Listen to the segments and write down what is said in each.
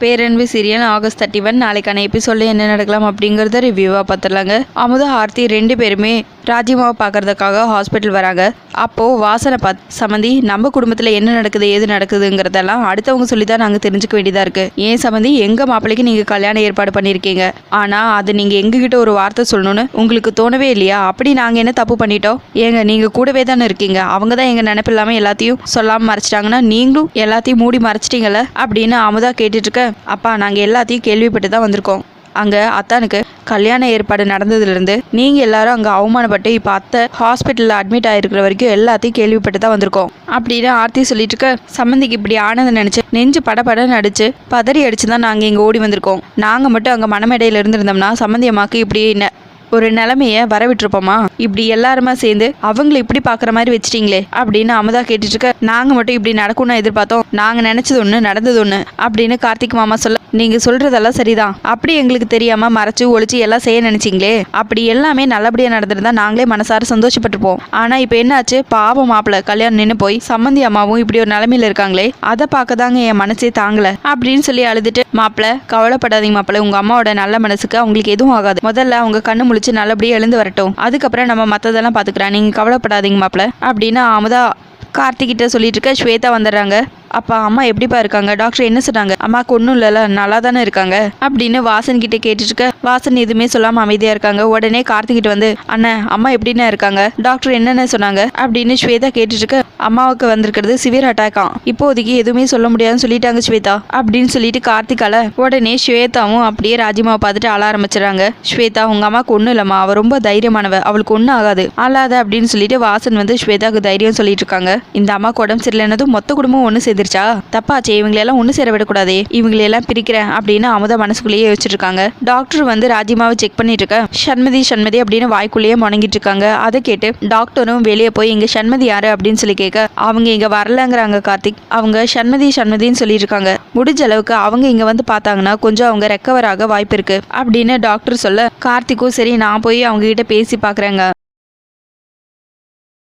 பேரன்பு serial August thirty one நாளைக்கான எபிசோட்ல என்ன நடக்கலாம் அப்படிங்கிறத ரிவ்யூவாக பார்த்துடலாங்க அமுதா ஆர்த்தி ரெண்டு பேருமே ராஜிமாவை பார்க்கறதுக்காக ஹாஸ்பிட்டல் வராங்க. அப்போது வாசனை பார்த்து சம்மந்தி நம்ம குடும்பத்தில் என்ன நடக்குது ஏது நடக்குதுங்கிறதெல்லாம் அடுத்தவங்க சொல்லி தான் நாங்கள் தெரிஞ்சுக்க வேண்டியதாக இருக்குது ஏன் சம்மந்தி எங்கள் மாப்பிள்ளைக்கு நீங்கள் கல்யாணம் ஏற்பாடு பண்ணியிருக்கீங்க ஆனால் அது நீங்கள் எங்ககிட்ட ஒரு வார்த்தை சொல்லணும்னு உங்களுக்கு தோணவே இல்லையா? அப்படி நாங்கள் என்ன தப்பு பண்ணிட்டோம்? ஏங்க நீங்கள் கூடவே தானே இருக்கீங்க. அவங்க தான் எங்கள் நினைப்பு இல்லாமல் எல்லாத்தையும் சொல்லாமல் மறைச்சிட்டாங்கன்னா நீங்களும் எல்லாத்தையும் மூடி மறைச்சிட்டீங்கள அப்படின்னு அமுதா கேட்டுட்ருக்க அப்பா நாங்கள் எல்லாத்தையும் கேள்விப்பட்டு தான் வந்திருக்கோம். அங்கே அத்தானுக்கு கல்யாண ஏற்பாடு நடந்ததுலேருந்து நீங்கள் எல்லாரும் அங்கே அவமானப்பட்டு இப்போ அத்தை ஹாஸ்பிட்டலில் அட்மிட் ஆகிருக்கிற வரைக்கும் எல்லாத்தையும் கேள்விப்பட்டு தான் வந்திருக்கோம். அப்படின்னு ஆர்த்தி சொல்லிட்டு இருக்க சம்மந்திக்கு இப்படி ஆனதை நினச்சி நெஞ்சு படபடன்னு அடிச்சு பதறி அடிச்சு தான் நாங்கள் இங்கே ஓடி வந்திருக்கோம். நாங்கள் மட்டும் அங்கே மனமேடையில் இருந்திருந்தோம்னா சம்மந்தி அம்மாவுக்கு இப்படி என்ன? ஒரு நிலைமைய வரவிட்டுருப்போமா? இப்படி எல்லாருமா சேர்ந்து அவங்கள இப்படி பார்க்குற மாதிரி வச்சிட்டீங்களே அப்படின்னு அமுதா கேட்டுட்டு இருக்க நாங்கள் மட்டும் இப்படி நடக்கும்னு எதிர்பார்த்தோம். நாங்கள் நினச்சது ஒன்று நடந்தது ஒன்று அப்படின்னு கார்த்திக் மாமா சொல்ல நீங்கள் சொல்கிறதெல்லாம் சரிதான். அப்படி எங்களுக்கு தெரியாமல் மறைச்சு ஒழிச்சு எல்லாம் செய்ய நினைச்சிங்களே? அப்படி எல்லாமே நல்லபடியாக நடந்திருந்தா நாங்களே மனசார சந்தோஷப்பட்டுப்போம் ஆனால் இப்போ என்னாச்சு? பாவம் மாப்பிள்ள கல்யாணம் நின்று போய் சம்மந்தி அம்மாவும் இப்படி ஒரு நிலமையில இருக்காங்களே? அதை பார்க்க தாங்க என் மனசே தாங்கல. அப்படின்னு சொல்லி அழுதுட்டு மாப்பிள்ள கவலைப்படாதீங்க மாப்பிள்ள உங்கள் அம்மாவோட நல்ல மனசுக்கு அவங்களுக்கு எதுவும் ஆகாது. முதல்ல அவங்க கண்ணு முடிச்சு நல்லபடியாக எழுந்து வரட்டும். அதுக்கப்புறம் நம்ம மற்றதெல்லாம் பார்த்துக்கிறேன் நீங்கள் கவலைப்படாதீங்க மாப்பிள்ள அப்படின்னு அமுதா கார்த்திகிட்ட சொல்லிட்டு இருக்க. ஸ்வேதா வந்துடுறாங்க. அப்பா அம்மா எப்படிப்பா இருக்காங்க? டாக்டர் என்ன சொன்னாங்க? அம்மா ஒன்றும் இல்லைல்ல நல்லா தானே இருக்காங்க? அப்படின்னு வாசன் கிட்ட கேட்டுட்டு இருக்க. வாசன் எதுவுமே சொல்லாமல் அமைதியாக இருக்காங்க. உடனே கார்த்திகிட்ட வந்து அண்ணன் அம்மா எப்படிண்ணே இருக்காங்க? டாக்டர் என்னென்ன சொன்னாங்க? அப்படின்னு ஸ்வேதா கேட்டுட்டு இருக்க. அம்மாவுக்கு வந்திருக்கிறது சிவியர் அட்டாக்காம் இப்போதைக்கு எதுவுமே சொல்ல முடியாதுன்னு சொல்லிட்டாங்க ஸ்வேதா. அப்படின்னு சொல்லிட்டு கார்த்திகால உடனே ஸ்வேதாவும் அப்படியே ராஜிமாவை பார்த்துட்டு ஆள ஆரம்பிச்சிடறாங்க. ஸ்வேதா உங்க அம்மாவுக்கு ஒன்றும் இல்லம்மா. அவள் ரொம்ப தைரியமானவ. அவளுக்கு ஒன்றும் ஆகாது. அழாத அப்படின்னு சொல்லிட்டு வாசன் வந்து ஸ்வேதாவுக்கு தைரியம் சொல்லிட்டு இருக்காங்க. இந்த அம்மாவுக்கு உடம்பு சரியில்லைனதும் மொத்த குடும்பம் ஒன்று சேர்ந்துருச்சா? தப்பாச்சே. இவங்களெல்லாம் ஒன்று சேர விடக்கூடாதே. இவங்களையெல்லாம் பிரிக்கிறேன் அப்படின்னு அமுதா மனசுக்குள்ளேயே வச்சிருக்காங்க டாக்டர் வந்து ராஜிமாவை செக் பண்ணிட்டு இருக்க. சண்மதி சண்மதி அப்படின்னு வாய்க்குள்ளேயே முணங்கிட்டு இருக்காங்க. அதை கேட்டு டாக்டரும் வெளியே போய் இங்க சண்மதி யாரு? அப்படின்னு சொல்லி கேட்க அவங்க இங்க வரலங்கிறாங்க கார்த்திக். அவங்க சண்மதி சண்மதின்னு சொல்லிட்டு இருக்காங்க முடிஞ்ச அளவுக்கு அவங்க இங்க வந்து பார்த்தாங்கன்னா கொஞ்சம் அவங்க ரெக்கவர் ஆக வாய்ப்பு இருக்கு. அப்படின்னு டாக்டர் சொல்ல கார்த்திக்கும் சரி நான் போய் அவங்க கிட்ட பேசி பார்க்கறேங்க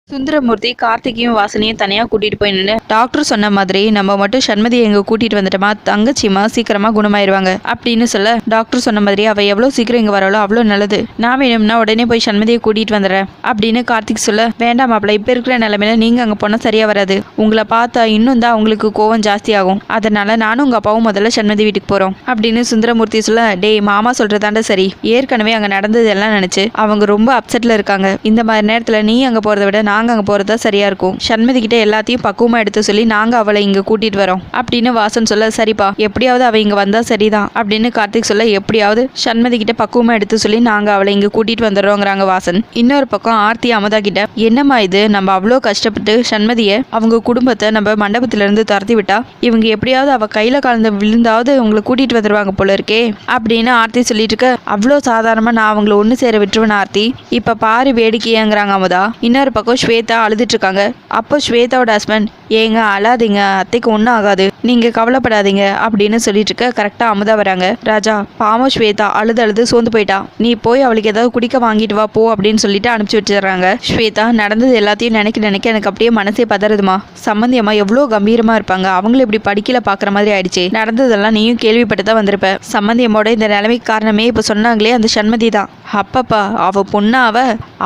சுந்தரமூர்த்தி கார்த்திகையும் வாசனையும் தனியாக கூட்டிகிட்டு போய் நின்று டாக்டர் சொன்ன மாதிரி நம்ம மட்டும் சண்மதியை எங்கே கூட்டிகிட்டு வந்துட்டோமா தங்கச்சிமா சீக்கிரமாக குணமாயிருவாங்க அப்படின்னு சொல்ல டாக்டர் சொன்ன மாதிரி அவள் எவ்வளோ சீக்கிரம் இங்கே வரலோ அவ்வளோ நல்லது. நான் வேணும்னா உடனே போய் சண்மதியை கூட்டிகிட்டு வந்துடுறேன் அப்படின்னு கார்த்திக் சொல்ல வேண்டாம் மாப்பிள்ள இப்போ இருக்கிற நிலமையில நீங்கள் அங்கே போனால் சரியாக வராது. உங்களை பார்த்தா இன்னும் தான் அவங்களுக்கு கோவம் ஜாஸ்தியாகும் அதனால் அதனால நானும் உங்கள் அப்பாவும் முதல்ல சண்மதி வீட்டுக்கு போகிறோம் அப்படின்னு சுந்தரமூர்த்தி சொல்ல டேய் மாமா சொல்கிறதாண்ட சரி. ஏற்கனவே அங்கே நடந்தது எல்லாம் நினச்சி அவங்க ரொம்ப அப்செட்டில் இருக்காங்க. இந்த மாதிரி நேரத்தில் நீ அங்கே போகிறத விட நான் நாங்கள் அங்கே போகிறது தான் சரியாக இருக்கும். சண்மதி கிட்ட எல்லாத்தையும் பக்குவமாக எடுத்து சொல்லி நாங்கள் அவளை இங்கே கூட்டிகிட்டு வரோம். அப்படின்னு வாசன் சொல்ல சரிப்பா எப்படியாவது அவள் இங்கே வந்தால் சரிதான் அப்படின்னு கார்த்திக் சொல்ல எப்படியாவது சண்மதி கிட்ட பக்குவமாக எடுத்து சொல்லி நாங்கள் அவளை இங்கே கூட்டிகிட்டு வந்துடுறோங்கிறாங்க வாசன். இன்னொரு பக்கம் ஆர்த்தி அமதா கிட்ட என்னம்மா இது? நம்ம அவ்வளோ கஷ்டப்பட்டு சண்மதியை அவங்க குடும்பத்தை நம்ம மண்டபத்திலேருந்து துரத்தி விட்டா? இவங்க எப்படியாவது அவள் கையில் கலந்து விழுந்தாவது உங்களை கூட்டிகிட்டு வந்துடுவாங்க போல இருக்கே அப்படின்னு ஆர்த்தி சொல்லிட்டு இருக்க அவ்வளோ சாதாரணமாக நான் அவங்கள ஒன்று சேர விட்டுருவேன் ஆர்த்தி. இப்போ பாரு வேடிக்கையாங்கிறாங்க அமுதா. இன்னொரு பக்கம் ஸ்வேதா அழுதுட்ருக்காங்க. அப்போ ஸ்வேதாவோட ஹஸ்பண்ட் ஏங்க அழாதீங்க அத்தைக்கு ஒன்றும் ஆகாது. நீங்கள் கவலைப்படாதீங்க அப்படின்னு சொல்லிட்டு இருக்க கரெக்டாக அமுதா வராங்க. ராஜா பாவம் ஸ்வேதா அழுது அழுது சோர்ந்து போயிட்டா. நீ போய் அவளுக்கு ஏதாவது குடிக்க வாங்கிட்டு வா போ அப்படின்னு சொல்லிட்டு அனுப்பிச்சு வச்சிடுறாங்க ஸ்வேதா நடந்தது எல்லாத்தையும் நினைக்க நினைக்க எனக்கு அப்படியே மனசே பதறதுமா. சம்மந்தியம்மா எவ்வளோ கம்பீரமாக இருப்பாங்க. அவங்களும் இப்படி படிக்கல பார்க்குற மாதிரி ஆயிடுச்சு. நடந்ததெல்லாம் நீயும் கேள்விப்பட்டு தான் வந்திருப்ப. சம்மந்தி இந்த நிலைமைக்கு காரணமே இப்போ சொன்னாங்களே அந்த சண்மதி தான் அப்பப்பா அவள் பொண்ணாவ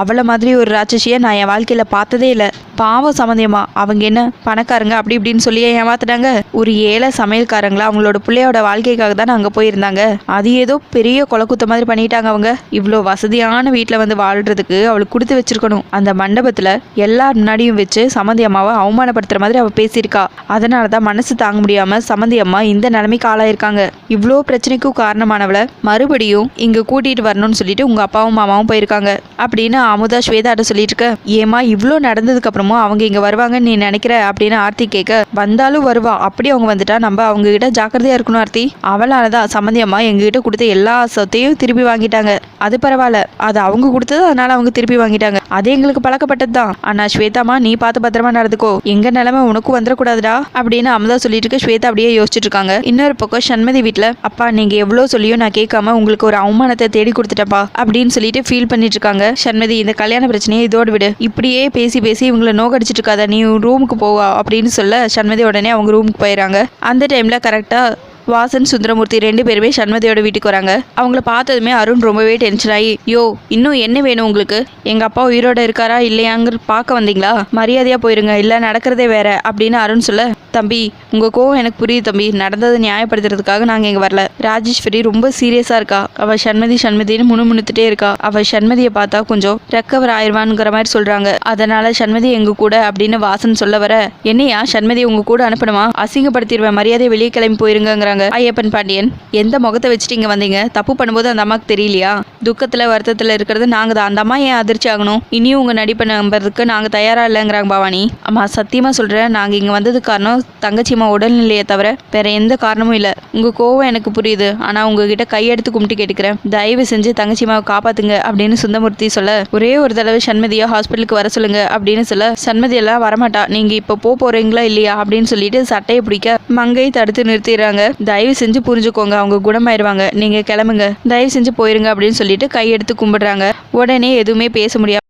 அவளை மாதிரி ஒரு ராட்சசியை நான் என் வாழ்க்கையில் பார்த்ததே இல்லை. பாவம் சம்மந்தியம்மா அவங்க என்ன பணக்காரங்க அப்படி இப்படின்னு சொல்லி ஏமாத்துட்டாங்க ஒரு ஏழை சமையல்காரங்களா அவங்களோட பிள்ளையோட வாழ்க்கைக்காக தான் அங்கே போயிருந்தாங்க. அது ஏதோ பெரிய கொலக்குத்த மாதிரி பண்ணிட்டாங்க அவங்க. இவ்வளோ வசதியான வீட்டில் வந்து வாழ்றதுக்கு அவளுக்கு கொடுத்து வச்சிருக்கணும். அந்த மண்டபத்தில் எல்லார் முன்னாடியும் வச்சு சமந்தி அம்மாவை அவமானப்படுத்துகிற மாதிரி அவள் பேசியிருக்கா. அதனால தான் மனசு தாங்க முடியாமல் சம்மந்தி அம்மா இந்த நிலைமைக்கு ஆளாயிருக்காங்க. இவ்வளோ பிரச்சனைக்கும் காரணமானவளை மறுபடியும் இங்கே கூட்டிகிட்டு வரணும்னு சொல்லிட்டு உங்கள் அப்பாவும் மாமாவும் போயிருக்காங்க. அப்படின்னு அமுதா ஸ்வேதாட்ட சொல்லிட்டு இருக்க ஏமா இவ்வளோ நடந்ததுக்கு அப்புறமும் அவங்க இங்கே வருவாங்கன்னு நீ நினைக்கிற அப்படின்னு ஆர்த்தி கேட்க வந்தாலும் வருவா. அப்படி அவங்க வந்துட்டா நம்ம அவங்க கிட்ட ஜாக்கிரதையா இருக்கணும் ஆர்த்தி. அவளால தான் சம்மந்தியம்மா எங்ககிட்ட கொடுத்த எல்லா சொத்தையும் திருப்பி வாங்கிட்டாங்க. அது பரவாயில்ல. அது அவங்க கொடுத்தது அதனால அவங்க திருப்பி வாங்கிட்டாங்க. அது எங்களுக்கு பழக்கப்பட்டது தான். ஆனா ஸ்வேதாமா நீ பார்த்து பத்திரமா நடந்துக்கோ. எங்க நிலைமை உனக்கும் வந்துடக்கூடாதுடா அப்படின்னு அமுதா சொல்லிட்டு இருக்க ஸ்வேதா அப்படியே யோசிச்சுட்டு இருக்காங்க. இன்னொரு பக்கம் சண்மதி வீட்டில் அப்பா நீங்க எவ்வளவு சொல்லியும் நான் கேட்காம உங்களுக்கு ஒரு அவமானத்தை தேடி கொடுத்துட்டப்பா அப்படின்னு சொல்லிட்டு ஃபீல் பண்ணிட்டு இருக்காங்க. சண்மதி இந்த கல்யாண பிரச்சனையை இதோடு விடு. இப்படியே பேசி பேசி இவங்களை நோக்கடிச்சிட்டு இருக்காத நீ ரூமுக்கு போவா அப்படின்னு சொல்ல சண்மதி உடனே அவங்க ரூமுக்கு போயிடறாங்க. அந்த டைமில் கரெக்டாக வாசன் சுந்தரமூர்த்தி ரெண்டு பேருமே சண்மதியோட வீட்டுக்கு வராங்க. அவங்கள பார்த்ததுமே அருண் ரொம்பவே டென்ஷன் ஆகி யோ இன்னும் என்ன வேணும் உங்களுக்கு? எங்க அப்பா உயிரோட இருக்காரா இல்லையாங்கிற பார்க்க வந்தீங்களா? மரியாதையா போயிருங்க இல்ல நடக்கிறதே வேற அப்படின்னு அருண் சொல்ல தம்பி உங்க கோவம் எனக்கு புரியுது தம்பி. நடந்ததை நியாயப்படுத்துறதுக்காக நாங்க இங்க வரல. ராஜேஸ்வரி ரொம்ப சீரியஸா இருக்கா. அவ சண்மதி சண்மதின்னு முணுமுணுத்துட்டே இருக்கா. அவ சண்மதியை பார்த்தா கொஞ்சம் ரெக்கவர் ஆயிடுவான்ங்கிற மாதிரி சொல்றாங்க. அதனால சண்மதி எங்க கூட? அப்படின்னு வாசன் சொல்ல வர என்னையா சண்மதி உங்க கூட அனுப்பணுமா? அசிங்கப்படுத்திடுவேன். மரியாதை வெளியே கிளம்பி போயிருங்கங்கிறாங்க ஐயப்பன் பாண்டியன் எந்த முகத்தை வச்சுட்டு இங்க வந்தீங்க? தப்பு பண்ணும்போது அந்த அம்மாக்கு தெரியலையா? துக்கத்துல வருத்தத்துல இருக்கிறது நாங்க தான். அந்த அம்மா ஏன் அதிர்ச்சி ஆகணும்? இனியும் உங்க நடிப்பை நம்புறதுக்கு நாங்க தயாரா இல்லைங்கிறாங்க பவானி. அம்மா சத்தியமா சொல்றேன் நாங்க இங்க வந்ததுக்கு காரணம் தங்கச்சிம்மா உடல்நிலையை தவிர வேற எந்த காரணமும் இல்ல. உங்க கோவம் எனக்கு புரியுது. ஆனா உங்ககிட்ட கையெடுத்து கும்பிட்டு கேட்டுக்கிறேன். தயவு செஞ்சு தங்கச்சிமாவை காப்பாத்துங்க அப்படின்னு சுந்தமூர்த்தி சொல்ல ஒரே ஒரு தடவை சண்மதியா ஹாஸ்பிட்டலுக்கு வர சொல்லுங்க அப்படின்னு சொல்ல சண்மதி எல்லாம் வரமாட்டா. நீங்க இப்ப போக போறீங்களா இல்லையா? அப்படின்னு சொல்லிட்டு சட்டையை பிடிக்க மங்கை தடுத்து நிறுத்திடுறாங்க. தயவு செஞ்சு புரிஞ்சுக்கோங்க அவங்க குணமாயிருவாங்க. நீங்க கிளம்புங்க. தயவு செஞ்சு போயிருங்க அப்படின்னு சொல்லிட்டு கையெடுத்து கும்பிடுறாங்க. உடனே எதுவுமே பேச முடியாது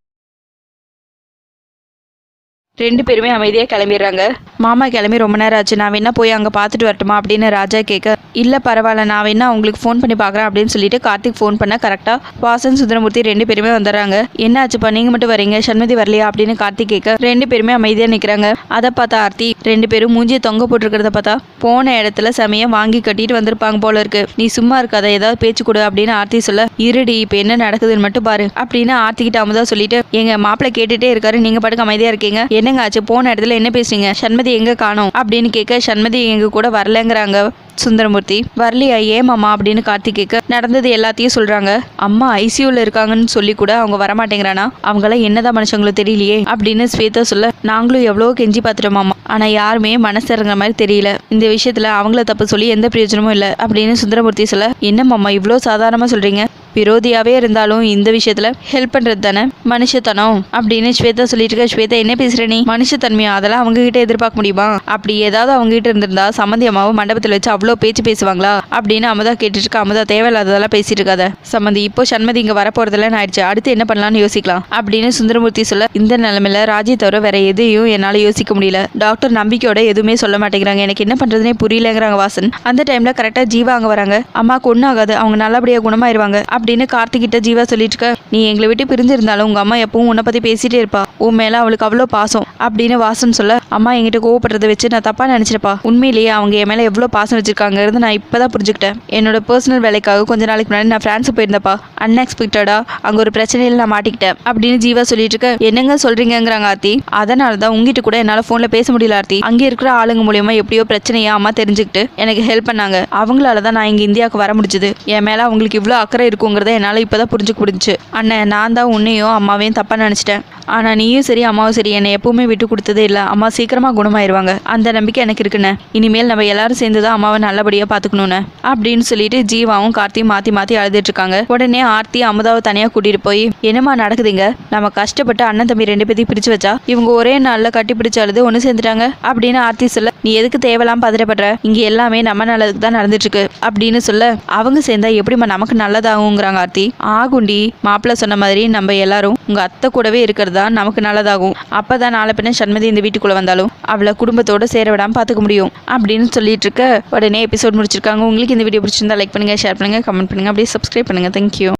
ரெண்டு பேருமே அமைதியாக கிளம்பிடுறாங்க. மாமா கிளம்பி ரொம்ப நேரம் ஆச்சு. நான் வேணா போய் அங்கே பார்த்துட்டு வரட்டுமா அப்படின்னு ராஜா கேட்க இல்லை பரவாயில்ல. நான் வேணா உங்களுக்கு ஃபோன் பண்ணி பார்க்குறேன் அப்படின்னு சொல்லிட்டு கார்த்திக் ஃபோன் பண்ண கரெக்டாக வாசன் சுந்தரமூர்த்தி ரெண்டு பேருமே வந்துடுறாங்க. என்ன ஆச்சுப்பா? நீங்கள் மட்டும் வரீங்க? சண்மதி வரலையா? அப்படின்னு கார்த்திக் கேட்க ரெண்டு பேருமே அமைதியாக நிற்கிறாங்க அதை பார்த்தா ஆர்த்தி ரெண்டு பேரும் மூஞ்சியை தொங்க போட்டிருக்கிறத பார்த்தா போன இடத்துல சமயம் வாங்கி கட்டிட்டு வந்திருப்பாங்க போல இருக்கு. நீ சும்மா இருக்காத ஏதாவது பேச்சு கொடு அப்படின்னு ஆர்த்தி சொல்ல இருடி இப்போ என்ன நடக்குதுன்னு மட்டும் பாரு அப்படின்னு ஆர்த்திக்கிட்ட அமுதா சொல்லிட்டு எங்க மாப்பிள்ளை கேட்டுட்டே இருக்காரு. நீங்க பாட்டுக்கு அமைதியா இருக்கீங்க. என்ன என்னங்க ஆச்சு போன இடத்துல என்ன பேசுறீங்க? சண்மதி எங்க காணோம்? அப்படின்னு கேட்க சண்மதி எங்க கூட வரலங்கிறாங்க சுந்தரமூர்த்தி. வரலையா? ஏமாமா அப்படின்னு கார்த்திக் கேட்க நடந்தது எல்லாத்தையும் சொல்றாங்க. அம்மா ஐசியூல இருக்காங்கன்னு சொல்லி கூட அவங்க வரமாட்டேங்கிறானா? அவங்களாம் என்னதான் மனுஷங்களும் தெரியலையே அப்படின்னு ஸ்வேதா சொல்ல நாங்களும் எவ்வளோ கெஞ்சி பார்த்துட்டோமாமா ஆனா யாருமே மனசு மாதிரி தெரியல. இந்த விஷயத்துல அவங்கள தப்பு சொல்லி எந்த பிரயோஜனமும் இல்லை. அப்படின்னு சுந்தரமூர்த்தி சொல்ல என்னம்மாம்மா இவ்வளோ சாதாரணமா சொல்றீங்க. விரோதியாவே இருந்தாலும் இந்த விஷயத்துல ஹெல்ப் பண்றது தானே மனுஷத்தனம். அப்படின்னு ஸ்வேதா சொல்லிட்டு இருக்க. ஸ்வேதா என்ன பேசுற நீ? மனுஷத்தன்மையா அதெல்லாம் அவங்க கிட்ட எதிர்பார்க்க முடியுமா? அப்படி ஏதாவது அவங்க கிட்ட இருந்திருந்தா சம்மந்தி அம்மாவை மண்டபத்தில் வச்சு அவ்வளோ பேச்சு பேசுவாங்களா? அப்படின்னு அமதா கேட்டுட்டு இருக்க. அமதா தேவையில்லாததெல்லாம் பேசிட்டு இருக்காத. சம்மந்தி இப்போ சண்மதி இங்க வரப்போறதெல்லாம் ஆயிடுச்சு. அடுத்து என்ன பண்ணலாம்னு யோசிக்கலாம். அப்படின்னு சுந்தரமூர்த்தி சொல்ல இந்த நிலைமையில ராஜி தவிர வேற எதையும் என்னால யோசிக்க முடியல. டாக்டர் நம்பிக்கையோட எதுவுமே சொல்ல மாட்டேங்கிறாங்க. எனக்கு என்ன பண்றதுனே புரியலங்கிறாங்க வாசன். அந்த டைம்ல கரெக்டா ஜீவா அங்க வராங்க. அம்மாக்கு ஒன்றும் ஆகாது. அவங்க நல்லபடியா குணமாயிருவாங்க. அப்படின்னு கார்த்திகிட்ட ஜீவா சொல்லிட்டு இருக்க நீ எங்களை விட்டு பிரிஞ்சிருந்தாலும் உங்க அம்மா எப்பவும் உன்னை பத்தி பேசிட்டே இருப்பா. உன் மேல அவளுக்கு அவ்வளோ பாசம் அப்படின்னு வாசன் சொல்ல அம்மா என்கிட்ட கோவப்படுறத வச்சு நான் தப்பா நினைச்சிருப்பா. உண்மையிலேயே அவங்க என் மேல எவ்வளோ பாசம் வச்சிருக்காங்கிறது நான் இப்பதான் புரிஞ்சுக்கிட்டேன். என்னோட பர்சனல் வேலைக்காக கொஞ்ச நாளைக்கு முன்னாடி நான் பிரான்ஸ் போயிருந்தப்பா. அன்எக்ஸ்பெக்டடா அங்க ஒரு பிரச்சனையில நான் மாட்டிக்கிட்டேன் அப்படின்னு ஜீவா சொல்லிட்டு இருக்க. என்னங்க சொல்றீங்கங்கிறாங்க ஆர்த்தி. அதனால தான் உங்ககிட்ட கூட என்னால போன்ல பேச முடியல ஆர்த்தி. அங்கே இருக்கிற ஆளுங்க மூலியமா எப்படியோ பிரச்சனையா அம்மா தெரிஞ்சுக்கிட்டு எனக்கு ஹெல்ப் பண்ணாங்க. அவங்களால தான் நான் இங்க இந்தியாவுக்கு வர முடிஞ்சது. என் மேல அவங்களுக்கு இவ்வளோ அக்கறை இருக்கும் இருக்குங்கிறத இப்போ தான் புரிஞ்சுக்க முடிஞ்சு அண்ணன் நான் தான் உன்னையும் அம்மாவையும் தப்பாக நினச்சிட்டேன். ஆனால் நீயும் சரி அம்மாவும் சரி என்னை எப்பவுமே விட்டு கொடுத்ததே இல்லை. அம்மா சீக்கிரமாக குணமாயிருவாங்க. அந்த நம்பிக்கை எனக்கு இருக்குண்ணே. இனிமேல் நம்ம எல்லாரும் சேர்ந்து தான் அம்மாவை நல்லபடியாக பாத்துக்கணும்னு அப்படின்னு சொல்லிட்டு ஜீவாவும் கார்த்தியும் மாற்றி மாற்றி அழுதுட்டு இருக்காங்க. உடனே ஆர்த்தி அமுதாவை தனியாக கூட்டிகிட்டு போய் என்னம்மா நடக்குதுங்க? நம்ம கஷ்டப்பட்டு அண்ணன் தம்பி ரெண்டு பேத்தையும் பிரித்து வச்சா? இவங்க ஒரே நாளில் கட்டி பிடிச்சு அழுது ஒன்று சேர்ந்துட்டாங்க? அப்படின்னு ஆர்த்தி சொல்ல நீ எதுக்கு தேவையெல்லாம் பதறப்படுற இங்கே எல்லாமே நம்ம நல்லதுக்கு தான் நடந்துட்டு இருக்கு அப்படின்னு சொல்ல அவங்க சேர்ந்தா எப்படிம்மா நமக்கு நல்லதாகுங்கிறாங்க ஆர்த்தி. ஆகுண்டி மாப்பிள்ளை சொன்ன மாதிரி நம்ம எல்லாரும் உங்கள் அத்தை கூடவே இருக்கிறது தான் நமக்கு நல்லதாகும். அப்பதான் நாளை பின்ன சண்மதி இந்த வீட்டுக்குள்ள வந்தாலும் அவளை குடும்பத்தோட சேர விடாம பாத்துக்க முடியும். அப்படின்னு சொல்லிட்டு இருக்க உடனே எபிசோட் முடிச்சிருக்காங்க. உங்களுக்கு இந்த வீடியோ பிடிச்சிருந்தா லைக் பண்ணுங்க ஷேர் பண்ணுங்க கமெண்ட் பண்ணுங்க. அப்படியே சப்ஸ்கிரைப் பண்ணுங்க. தேங்க்யூ